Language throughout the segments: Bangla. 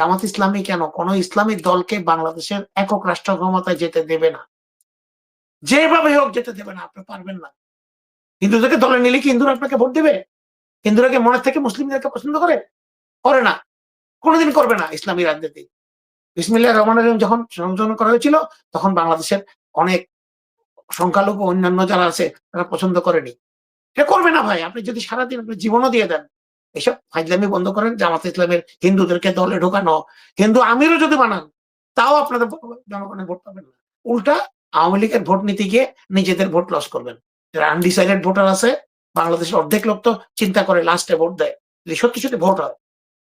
জামাত ইসলামী কেন? কোন ইসলামিক দলকে বাংলাদেশের একক রাষ্ট্র ক্ষমতায় যেতে দেবে না। যেভাবে হোক যেতে দেবে না, আপনি পারবেন না। হিন্দুদেরকে দলে নিলে কি হিন্দুরা আপনাকে ভোট দেবে? হিন্দুরা কি মনের থেকে মুসলিমদেরকে পছন্দ করে? করে না। কোনোদিন করবে না ইসলামী রাজনীতি। বিসমিল্লাহ রহমান রহিম যখন সংশোধন করা হয়েছিল, তখন বাংলাদেশের অনেক সংখ্যালঘু অন্যান্য যারা আছে, তারা পছন্দ করেনি। এটা করবে না ভাই। আপনি যদি সারাদিন আপনি জীবনও দিয়ে দেন এসব ফাইজলামি বন্ধ করেন, জামাত ইসলামের হিন্দুদেরকে দলে ঢোকানো। হিন্দু আমিরও যদি বানান, তাও আপনাদের জনগণের ভোট পাবেন না। উল্টা আওয়ামী লীগের ভোট নিতে গিয়ে নিজেদের ভোট লস করবেন। যারা আনডিসাইডেড ভোটার আছে, বাংলাদেশের অর্ধেক লোক তো চিন্তা করে লাস্টে ভোট দেয়। সত্যি সত্যি ভোট হয়,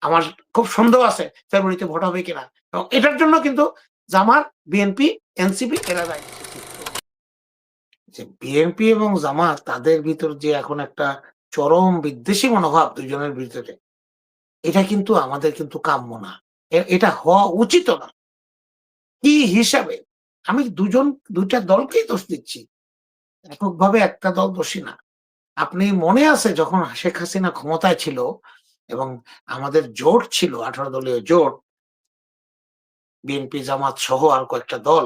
আমার খুব সন্দেহ আছে ফেব্রুয়ারিতে ভোট হবে কিনা। এবং এটার জন্য কিন্তু জামাত বিএনপি এনসিপি এরা দায়ী যে বিএনপি এবং জামাত, তাদের ভিতর যে এখন একটা চরম বিদ্বেষী মনোভাব দুজনের ভিতরে। এটা কিন্তু আমাদের কিন্তু কাম্য না। এটা হওয়া উচিত না। কি হিসাবে? আমি দুজন, দুইটা দলকেই দোষ দিচ্ছি। এককভাবে একটা দল দোষী না। আপনি মনে আছে যখন শেখ হাসিনা ক্ষমতায় ছিল এবং আমাদের জোট ছিল, আঠারো দলীয় জোট, বিএনপি, জামাত সহ আর কয়েকটা দল,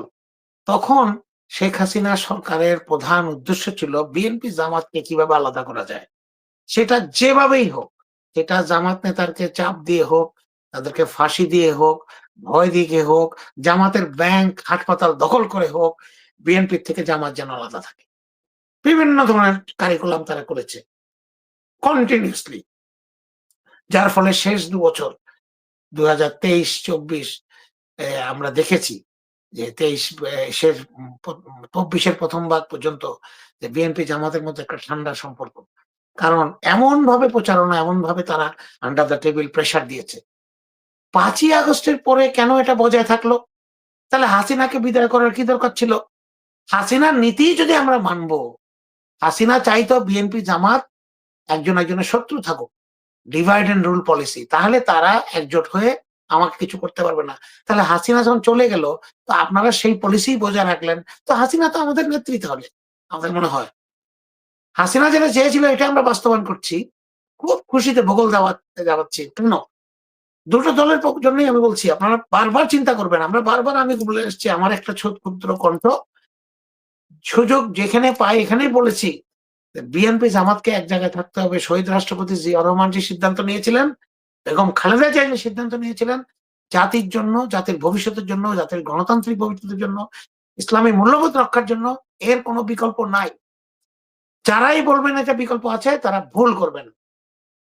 তখন শেখ হাসিনা সরকারের প্রধান উদ্দেশ্য ছিল বিএনপি, জামাতকে কীভাবে আলাদা করা যায়? সেটা যেভাবেই হোক, সেটা জামাত নেতারকে চাপ দিয়ে হোক, তাদেরকে ফাঁসি দিয়ে হোক, ভয় দিয়ে হোক, জামাতের ব্যাংক, হাসপাতাল দখল করে হোক, বিএনপির থেকে জামাত যেন আলাদা থাকে। বিভিন্ন ধরনের কারিকুলাম তারা করেছে কন্টিনিউসলি যার ফলে শেষ দু বছর দু হাজার তেইশ, চব্বিশ আমরা দেখেছি যে তেইশ শেষ চব্বিশের প্রথম ভাগ পর্যন্ত যে বিএনপি জামাতের মধ্যে একটা ঠান্ডা সম্পর্ক। কারণ এমন ভাবে প্রচারণা এমন ভাবে তারা আন্ডার দ্য টেবিল প্রেশার দিয়েছে। পাঁচই আগস্টের পরে কেন এটা বজায় থাকল? তাহলে হাসিনাকে বিদায় করার কি দরকার ছিল? হাসিনার নীতি যদি আমরা মানবো, হাসিনা চাইতো বিএনপি জামাত একজন একজনের শত্রু থাকুক ডিভাইড এন্ড রুল পলিসি তাহলে তারা একজোট হয়ে আমাকে কিছু করতে পারবে না। তাহলে হাসিনা যখন চলে গেল, তো আপনারা সেই পলিসি বজায় রাখলেন। তো হাসিনা তো আমাদের নেতৃত্ব হবে, আমাদের মনে হয়। হাসিনা যেটা চেয়েছিল, এটা আমরা বাস্তবায়ন করছি। খুব খুশিতে ভূগোল যাওয়াতে যাওয়াচ্ছি কেন? দুটো দলের জন্যই আমি বলছি, আপনারা বারবার চিন্তা করবেন। আমরা বারবার আমি বলে এসছি, আমার একটা ছোট ক্ষুদ্র কণ্ঠ। সুযোগ যেখানে পাই, এখানেই বলেছি। বিএনপি জামাতকে এক জায়গায় থাকতে হবে। শহীদ রাষ্ট্রপতি জিয়া রহমান যে সিদ্ধান্ত নিয়েছিলেন, বেগম খালেদা যে সিদ্ধান্ত নিয়েছিলেন, জাতির জন্য, জাতির ভবিষ্যতের জন্য, জাতির গণতান্ত্রিক ভবিষ্যতের জন্য, ইসলামী মূল্যবোধ রক্ষার জন্য, এর কোনো বিকল্প নাই। যারাই বলবেন এটা বিকল্প আছে, তারা ভুল করবেন।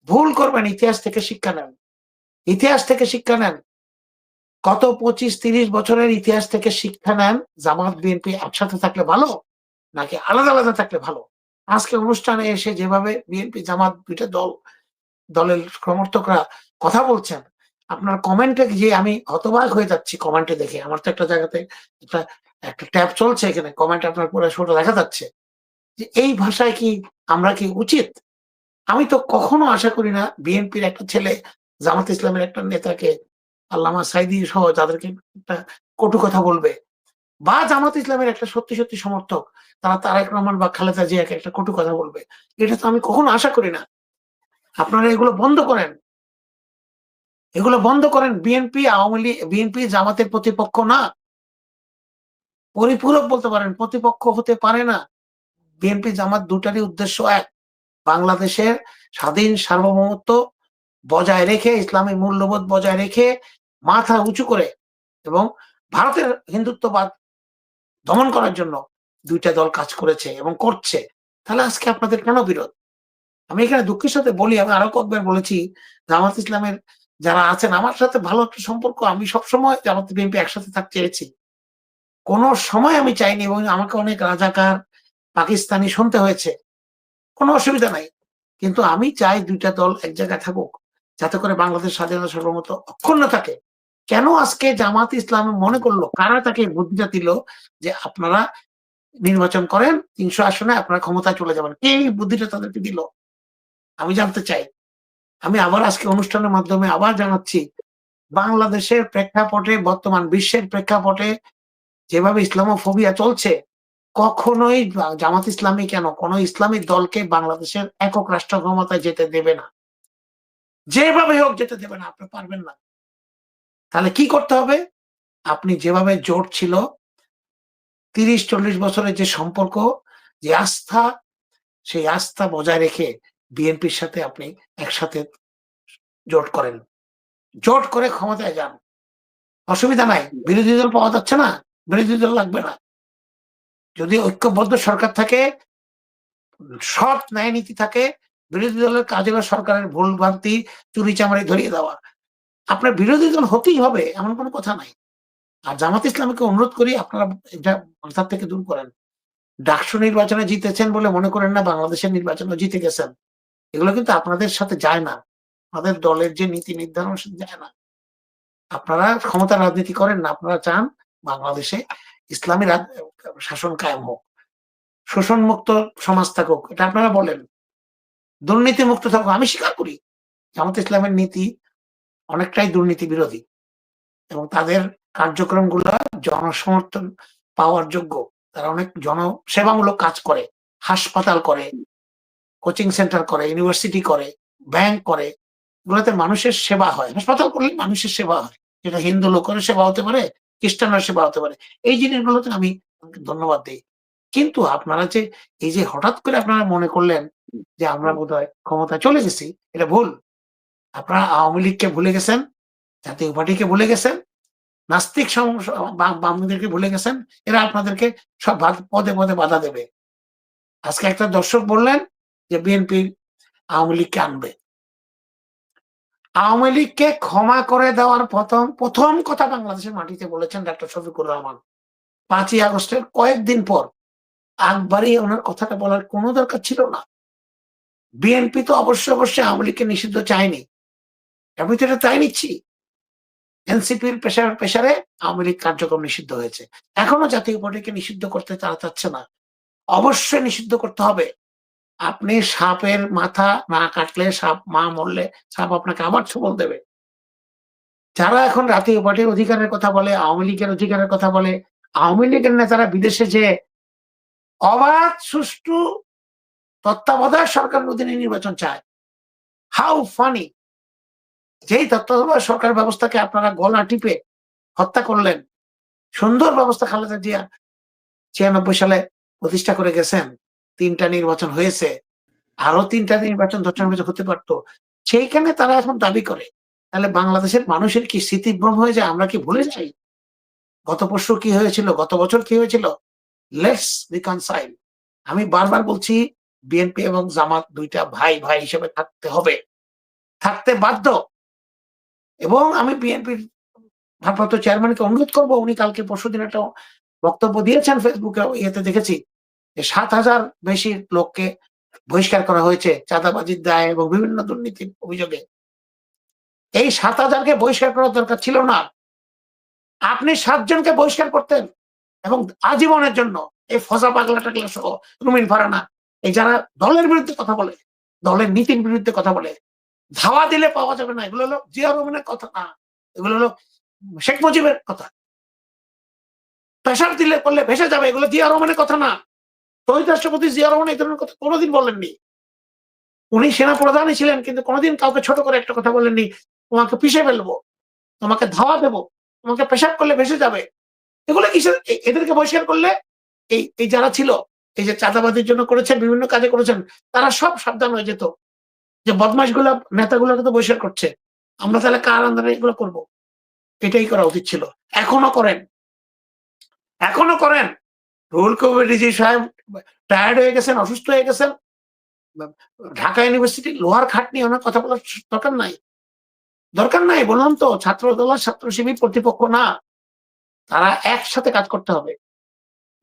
ভুল করবেন, ইতিহাস থেকে শিক্ষা নেন। ইতিহাস থেকে শিক্ষা নেন। কত পঁচিশ, তিরিশ বছরের ইতিহাস থেকে শিক্ষা নেন, জামাত, বিএনপি একসাথে থাকলে ভালো, নাকি আলাদা আলাদা থাকলে ভালো? আজকে অনুষ্ঠানে এসে যেভাবে বিএনপি, জামাত, দুইটা দল, দলের সমর্থকরা কথা বলছেন, আপনার কমেন্টে গিয়ে আমি হতবাক হয়ে যাচ্ছি কমেন্টে দেখে, আমার তো একটা জায়গাতে একটা একটা ট্যাব চলছে এখানে, কমেন্ট আপনার পুরো শোটা দেখা যাচ্ছে। যে এই ভাষায় কি আমরা কি উচিত? আমি তো কখনো আশা করি না বিএনপির একটা ছেলে, জামাত ইসলামের একটা নেতাকে আল্লামা সাইদি সহ তাদেরকে একটা কটু কথা বলবে বা জামাত ইসলামের একটা সত্যি সত্যি সমর্থক, তারা তারেক রহমান বা খালেদা জিয়াকে একটা কটু কথা বলবে। এটা তো আমি কখনো আশা করি না। আপনারা এগুলো বন্ধ করেন। এগুলো বন্ধ করেন। বিএনপি, আওয়ামী লীগ, বিএনপি জামাতের প্রতিপক্ষ না। পরিপূরক বলতে পারেন, প্রতিপক্ষ হতে পারে না। বিএনপি জামাত দুটারই উদ্দেশ্য এক, বাংলাদেশের স্বাধীন সার্বভৌমত্ব বজায় রেখে, ইসলামী মূল্যবোধ বজায় রেখে মাথা উঁচু করে এবং ভারতের হিন্দুত্ববাদ দমন করার জন্য দুইটা দল কাজ করেছে এবং করছে। তাহলে আজকে আপনাদের কেন বিরোধ? আমি এখানে দুঃখের সাথে বলি, আমি আরও কয়েকবার বলেছি, জামাত ইসলামের যারা আছেন, আমার সাথে ভালো একটা সম্পর্ক, আমি সবসময় জামাত বিএনপি একসাথে থাকতে চেয়েছি। কোন সময় আমি চাইনি এবং আমাকে অনেক রাজাকার পাকিস্তানি শুনতে হয়েছে। কোনো অসুবিধা নাই। কিন্তু আমি চাই দুইটা দল এক জায়গায় থাকুক, যাতে করে বাংলাদেশ স্বাধীনতা সর্বমত অক্ষুণ্ণ থাকে। কেন আজকে জামাত ইসলাম মনে করল, কারা তাকে বুদ্ধিটা দিল যে আপনারা নির্বাচন করেন, তিনশো আসনে আপনারা ক্ষমতায় চলে যাবেন? এই বুদ্ধিটা তাদেরকে দিল? আমি জানতে চাই। আমি আবার আজকে অনুষ্ঠানের মাধ্যমে আবার জানাচ্ছি, বাংলাদেশের প্রেক্ষাপটে, বর্তমান বিশ্বের প্রেক্ষাপটে যেভাবে ইসলামোফোবিয়া চলছে কখনোই জামাত ইসলামী কেন? কোন ইসলামী দলকে বাংলাদেশের একক রাষ্ট্র ক্ষমতায় যেতে দেবে না। যেভাবে হোক যেতে দেবে না, আপনি পারবেন না। তাহলে কি করতে হবে? আপনি যেভাবে জোট ছিল, তিরিশ, চল্লিশ বছরের যে সম্পর্ক, যে আস্থা, সেই আস্থা বজায় রেখে বিএনপির সাথে আপনি একসাথে জোট করেন। জোট করে ক্ষমতায় যান। অসুবিধা নাই। বিরোধী দল পাওয়া যাচ্ছে না। বিরোধী দল লাগবে না। যদি ঐক্যবদ্ধ সরকার থাকে, সৎ ন্যায় নীতি থাকে, বিরোধী দলের কাজ হলো সরকারের ভুল ভ্রান্তি, চুরি চামারি ধরিয়ে দেওয়া। আপনার বিরোধী দল হতেই হবে, এমন কোনো কথা নাই। আর জামাত ইসলামকে অনুরোধ করি, আপনারা এটা মাথার থেকে দূর করেন। ডাকসু নির্বাচনে জিতেছেন বলে মনে করেন না, বাংলাদেশের নির্বাচনে জিতে গেছেন। এগুলো কিন্তু আপনাদের সাথে যায় না। আমাদের দলের যে নীতি নির্ধারণ যায় না। আপনারা ক্ষমতা রাজনীতি করেন না, আপনারা চান বাংলাদেশে ইসলামী শাসন কায়েম হোক শোষণ মুক্ত সমাজ থাকুক, এটা আপনারা বলেন। দুর্নীতি মুক্ত থাকুক, আমি স্বীকার করি জামাত ইসলামের নীতি অনেকটাই দুর্নীতি বিরোধী এবং তাদের কার্যক্রমগুলো জনসমর্থন পাওয়ার যোগ্য। তারা অনেক জনসেবামূলক কাজ করে, হাসপাতাল করে, কোচিং সেন্টার করে, ইউনিভার্সিটি করে, ব্যাংক করে, এগুলোতে মানুষের সেবা হয়। হাসপাতাল করলে মানুষের সেবা হয়। যেটা হিন্দু লোকের সেবা হতে পারে খ্রিস্টানের সেবা হতে পারে। এই জিনিসগুলোতে আমি ধন্যবাদ দিই। কিন্তু আপনারা যে, এই যে হঠাৎ করে আপনারা মনে করলেন যে আমরা বোধহয় ক্ষমতায় চলে গেছি, এটা ভুল। আপনারা আওয়ামী লীগকে ভুলে গেছেন, জাতীয় পার্টিকে ভুলে গেছেন, নাস্তিক বামদেরকে ভুলে গেছেন, এরা আপনাদেরকে সব পদে পদে বাধা দেবে। আজকে একটা দর্শক বললেন যে, বিএনপি আওয়ামী লীগকে আনবে। আওয়ামী লীগকে ক্ষমা করে দেওয়ার প্রথম প্রথম কথা বাংলাদেশের মাটিতে বলেছেন ডাক্তার শফিকুর রহমান। পাঁচই আগস্টের কয়েকদিন পর আকবারই ওনার কথাটা বলার কোনো দরকার ছিল না। বিএনপি তো অবশ্যই অবশ্যই আওয়ামী লীগকে নিষিদ্ধ চায়নি। আমি তো এটা তাই নিচ্ছি। এনসিপির পেশার পেশারে আওয়ামী লীগ কার্যক্রম নিষিদ্ধ হয়েছে। এখনও জাতীয় পার্টিকে নিষিদ্ধ করতে তারা চাচ্ছে না। অবশ্যই নিষিদ্ধ করতে হবে। আপনি সাপের মাথা না কাটলে সাপ, মা মরলে সাপ আপনাকে আবার ছবল দেবে। যারা এখন জাতীয় পার্টির অধিকারের কথা বলে, আওয়ামী লীগের অধিকারের কথা বলে, আওয়ামী লীগের নেতারা বিদেশে যে অবাধ, সুষ্ঠু, তত্ত্বাবধায়ক সরকার অধীনে নির্বাচন চায়, হাউ ফানি! যেই তত্ত্বাবধায়ক সরকার ব্যবস্থাকে আপনারা গলা টিপে হত্যা করলেন, সুন্দর ব্যবস্থা খালেদা জিয়া ছিয়ানব্বই সালে প্রতিষ্ঠা করে গেছেন। তিনটা নির্বাচন হয়েছে, আরও তিনটা নির্বাচন দশটা নির্বাচন হতে পারতো। সেইখানে তারা এখন দাবি করে। তাহলে বাংলাদেশের মানুষের কি স্মৃতিভ্রম হয়ে যায়? আমরা কি ভুলে যাই? গত পরশু কি হয়েছিল? গত বছর কি হয়েছিল? লেটস রিকনসাইল আমি বারবার বলছি বিএনপি এবং জামাত দুইটা ভাই ভাই হিসেবে থাকতে হবে। থাকতে বাধ্য। এবং আমি বিএনপির ভারপ্রাপ্ত চেয়ারম্যানকে অনুরোধ করব, উনি কালকে পরশু দিন একটা বক্তব্য দিয়েছেন ফেসবুকে ইয়েতে দেখেছি। সাত হাজার বেশি লোককে বহিষ্কার করা হয়েছে চাঁদাবাজির দায় এবং বিভিন্ন দুর্নীতির অভিযোগে। এই সাত হাজারকে বহিষ্কার করার দরকার ছিল না। আপনি সাতজনকে বহিষ্কার করতেন এবং আজীবনের জন্য এই ফসা পাগলা টাগলা সহ রুমিন ফারানা, এই যারা দলের বিরুদ্ধে কথা বলে, দলের নীতির বিরুদ্ধে কথা বলে, ধাওয়া দিলে পাওয়া যাবে না। এগুলো হলো জিয়া রহমানের কথা না। এগুলো হলো শেখ মুজিবের কথা। প্রেশার দিলে করলে ভেসে যাবে। এগুলো জিয়া রহমানের কথা না। শহীদ রাষ্ট্রপতি জিয়া রহমান এই ধরনের কথা কোনোদিন বলেননি। উনি সেনা প্রধানই ছিলেন, কিন্তু কোনোদিন কাউকে ছোট করে একটা কথা বলেননি। তোমাকে পিষে ফেলব, তোমাকে ধাওয়া দেবো, তোমাকে পেশাব করলে ভেসে যাবে। এগুলো কিসের? এদেরকে বহিষ্কার করলে এই এই যারা ছিল, এই যে চাঁদাবাদের জন্য করেছেন, বিভিন্ন কাজে করেছেন, তারা সব সাবধান হয়ে যেত। যে বদমাসগুলা নেতাগুলোকে তো বহিষ্কার করছে। আমরা তাহলে কার আন্দারে এগুলো করব? এটাই করা উচিত ছিল। এখনও করেন। এখনও করেন। রুহুল কবির রিজি সাহেব টায়ার্ড হয়ে গেছেন, অসুস্থ হয়ে গেছেন, ঢাকা ইউনিভার্সিটি লোহার খাট নিয়ে ওনার কথা বলার দরকার নাই। দরকার নাই, বললাম তো ছাত্র দল ছাত্র শিবির কর্তৃপক্ষ না, তারা একসাথে কাজ করতে হবে।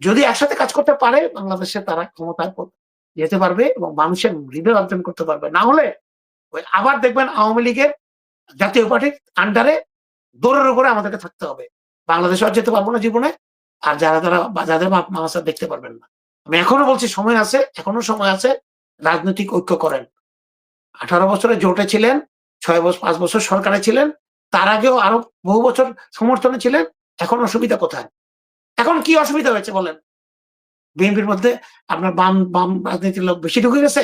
যদি একসাথে কাজ করতে পারে, বাংলাদেশে তারা ক্ষমতায় যেতে পারবে এবং মানুষের হৃদয় অর্জন করতে পারবে। না হলে ওই আবার দেখবেন আওয়ামী লীগের জাতীয় পার্টির আন্ডারে দৌড়ের উপরে আমাদেরকে থাকতে হবে। বাংলাদেশে আর যেতে পারব না জীবনে, আর যারা যারা যাদের বাপ মা দেখতে পারবেন না। আমি এখনও বলছি, সময় আছে, এখনও সময় আছে, রাজনৈতিক ঐক্য করেন। আঠারো বছরে জোটে ছিলেন, ছয় বছর, পাঁচ বছর সরকারে ছিলেন, তার আগেও আরও বহু বছর সমর্থনে ছিলেন, এখন অসুবিধা কোথায়? এখন কি অসুবিধা হয়েছে বলেন? বিএনপির মধ্যে আপনার বাম বাম রাজনীতির লোক বেশি ঢুকে গেছে?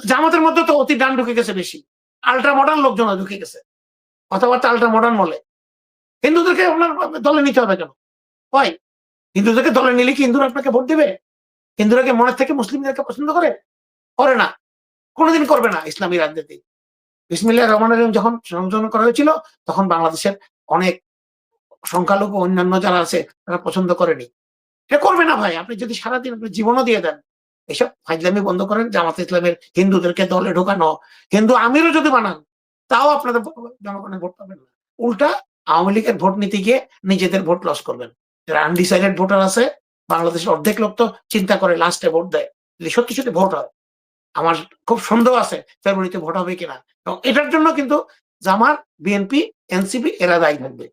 জামাতের মধ্যে তো অতি ডান ঢুকে গেছে বেশি। আল্ট্রা মডার্ন লোকজন ঢুকে গেছে। কথাবার্তা আল্ট্রা মডার্ন বলে। হিন্দুদেরকে আপনার দলে নিতে হবে কেন? হয় হিন্দুদেরকে দলে নিলে কি হিন্দুরা আপনাকে ভোট দিবে? হিন্দুরা কি মনের থেকে মুসলিমদেরকে পছন্দ করে? করে না। কোনোদিন করবে না ইসলামী রাজনীতি। বিসমিল্লাহ রহমান রহিম যখন সংযোজন করা হয়েছিল, তখন বাংলাদেশের অনেক সংখ্যালঘু অন্যান্য যারা আছে, তারা পছন্দ করেনি। এটা করবে না ভাই। আপনি যদি সারাদিন আপনি জীবনও দিয়ে দেন, এসব ফাইজলামি বন্ধ করেন, জামাত ইসলামের হিন্দুদেরকে দলে ঢোকানো। হিন্দু আমিরও যদি বানান, তাও আপনাদের জনগণের ভোট পাবেন না। উল্টা আওয়ামী লীগের ভোট নিতে গিয়ে নিজেদের ভোট লস করবেন। যারা আনডিসাইডেড ভোটার আছে বাংলাদেশের অর্ধেক লোক তো চিন্তা করে লাস্টে ভোট দেয়। যদি সত্যি সত্যি ভোট হয়, আমার খুব সন্দেহ আছে ফেব্রুয়ারিতে ভোট হবে কিনা। এবং এটার জন্য কিন্তু জামার বিএনপি এনসিপি এরা দায়ী থাকবে।